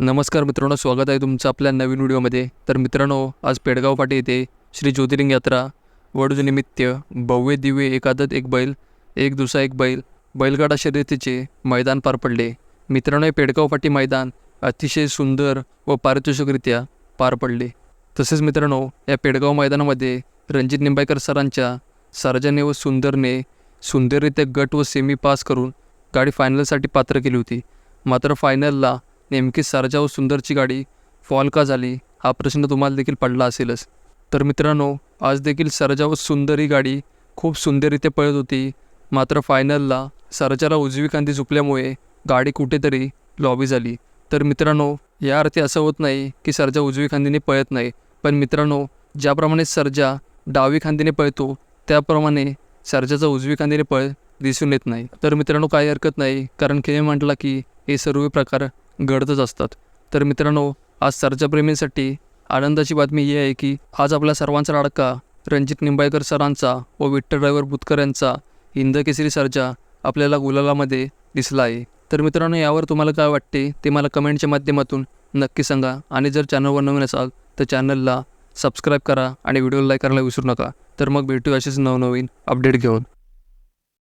नमस्कार मित्रांनो स्वागत आहे तुमचं आपल्या नवीन व्हिडिओमध्ये. तर मित्रांनो आज पेडगाव फाटी येथे श्री ज्योतिर्लिंग यात्रा वडूजनिमित्त भव्य दिव्य एकादत एक बैल एक दुसरा एक बैल बैलगाडा शर्यतीचे मैदान पार पडले. मित्रांनो हे पेडगाव फाटी मैदान अतिशय सुंदर व पारितोषिकरित्या पार पडले. तसेच मित्रांनो या पेडगाव मैदानामध्ये रणजित निंबाळकर सरांच्या सर्जाने व सुंदरने सुंदररित्या गट व सेमी पास करून गाडी फायनलसाठी पात्र केली होती. मात्र फायनलला नेमकी सरजा व सुंदरची गाडी फॉल का झाली हा प्रश्न तुम्हाला देखील पडला असेलच. तर मित्रांनो आज देखील सरजा व सुंदर ही गाडी खूप सुंदररित्या पळत होती. मात्र फायनलला सरजाला उजवी खांदी चुकल्यामुळे गाडी कुठेतरी लॉबी झाली. तर मित्रांनो या अर्थी असं होत नाही की सरजा उजवी खांदीने पळत नाही. पण मित्रांनो ज्याप्रमाणे सरजा डावी खांदीने पळतो त्याप्रमाणे सरजाचा उजवी खांदीने पळ दिसून येत नाही. तर मित्रांनो काही हरकत नाही. कारण खेळ म्हटला की हे सर्व प्रकार घडतच असतात. तर मित्रांनो आज सर्जाप्रेमींसाठी आनंदाची बातमी ही आहे की आज आपला सर्वांचा लाडका रणजित निंबाळकर सरांचा व विठ्ठल ड्रायव्हर बुतकर यांचा हिंद केसरी सर्जा आपल्याला गुलालामध्ये दिसला आहे. तर मित्रांनो यावर तुम्हाला काय वाटते ते मला कमेंटच्या माध्यमातून नक्की सांगा. आणि जर चॅनलवर नवीन असाल तर चॅनलला सबस्क्राईब करा आणि व्हिडिओला लाईक करायला विसरू नका. तर मग भेटू असेच नवनवीन अपडेट घेऊन.